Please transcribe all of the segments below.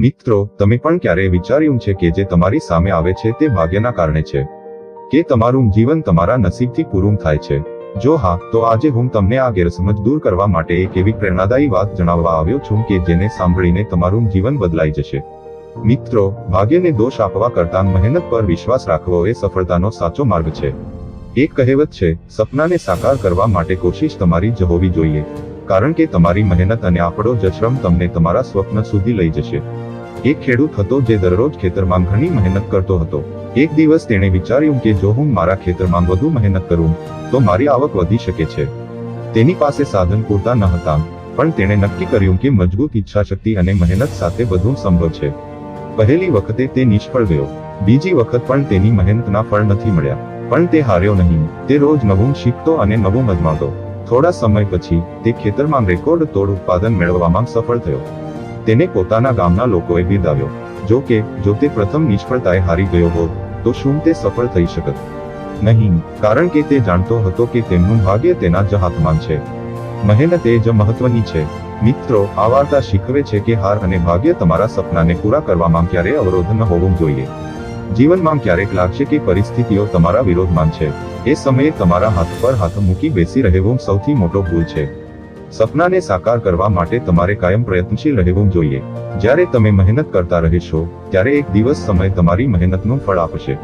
મિત્રો, તમે પણ ક્યારેય વિચાર્યું છે કે જે તમારી સામે આવે છે તે ભાગ્યના કારણે છે? કે તમારું જીવન તમારા નસીબથી પૂરું થાય છે? જો હા, તો આજે હું તમને આ ગેરસમજ દૂર કરવા માટે એક એવી પ્રેરણાદાયી વાત જણાવવા આવ્યો છું કે જેને સાંભળીને તમારું જીવન બદલાઈ જશે. મિત્રો, ભાગ્યને દોષ આપવા કરતાં મહેનત પર વિશ્વાસ રાખવો એ સફળતાનો સાચો માર્ગ છે. એક કહેવત છે, સપનાને સાકાર કરવા માટે કોશિશ તમારી જ હોવી જોઈએ. કારણ કે તમારી મહેનત અને આપણો જ શ્રમ તમને તમારા સ્વપ્ન સુધી લઈ જશે. એક ખેડૂત હતો જે દરરોજ ખેતરમાં ઘણી મહેનત કરતો હતો. એક દિવસ તેણે વિચાર્યું કે જો હું મારા ખેતરમાં વધુ મહેનત કરું, તો મારી આવક વધી શકે છે. તેની પાસે સાધન પૂરતા ન હતા, પણ તેણે નક્કી કર્યું કે મજબૂત ઈચ્છાશક્તિ અને મહેનત સાથે બધું સંભવ છે. પહેલી વખતે તે નિષ્ફળ ગયો, બીજી વખત પણ તેની મહેનતના ફળ નથી મળ્યા, પણ તે હાર્યો નહીં, તે રોજ નવું શીખતો અને નવું અજમાવતો થોડા સમય પછી, તે ખેતરમાં રેકોર્ડ તોડ ઉત્પાદન મેળવવામાં સફળ થયો. તેને પોતાના ગામના લોકોએ બિરદાવ્યો. જો કે, જો તે પ્રથમ નિષ્ફળતાએ હારી ગયો હોત, તો શું તે સફળ થઈ શકત? નહીં, કારણ કે તે જાણતો હતો કે તેમનું ભાગ્ય તેના જ હાથમાં છે. મહેનત એ જ મહત્વની છે. મિત્રો, આ વાર્તા શીખવે છે કે હાર અને ભાગ્ય તમારા સપનાને પૂરા કરવામાં ક્યારેય અવરોધ ન હોવું જોઈએ. જીવનમાં ક્યારેક લાગશે કે પરિસ્થિતિઓ તમારા વિરોધમાં છે. એ સમયે તમારા હાથ પર હાથ મૂકી બેસી રહેવું સૌથી મોટો ભૂલ છે. સપનાને સાકાર કરવા માટે તમારે કાયમ પ્રયત્નશીલ રહેવું જોઈએ. જ્યારે તમે મહેનત કરતા રહેશો, ત્યારે એક દિવસ સમય તમારી મહેનતનું ફળ આપશે.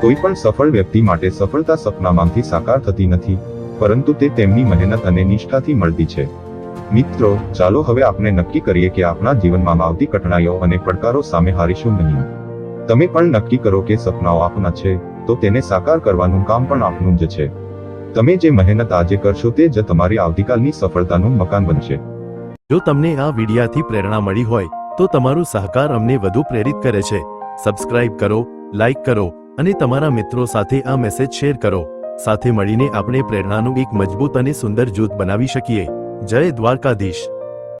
કોઈ પણ સફળ વ્યક્તિ માટે સફળતા સપનામાંથી સાકાર થતી નથી, પરંતુ તે તેમની મહેનત અને નિષ્ઠાથી મળતી છે. મિત્રો, ચાલો હવે આપણે નક્કી કરીએ કે આપણા જીવનમાં આવતી કઠણાઈઓ અને પડકારો સામે હારીશું નહીં. તમે પણ નક્કી કરો કે સપનાઓ આપના છે, તો તેને સાકાર કરવાનું કામ પણ આપનું જ છે. તમે જે મહેનત આજે કરશો તે જ તમારી આવતીકાલની સફળતાનું મકાન બનશે. જો તમને આ વિડિયાથી પ્રેરણા મળી હોય, તો તમારો સહકાર અમને વધુ પ્રેરિત કરે છે. સબસ્ક્રાઇબ કરો લાઇક કરો, અને તમારા મિત્રો સાથે આ મેસેજ શેર કરો. સાથે મળીને આપણે પ્રેરણાનું એક મજબૂત અને સુંદર જૂથ બનાવી શકીએ. જય દ્વારકાધીશ.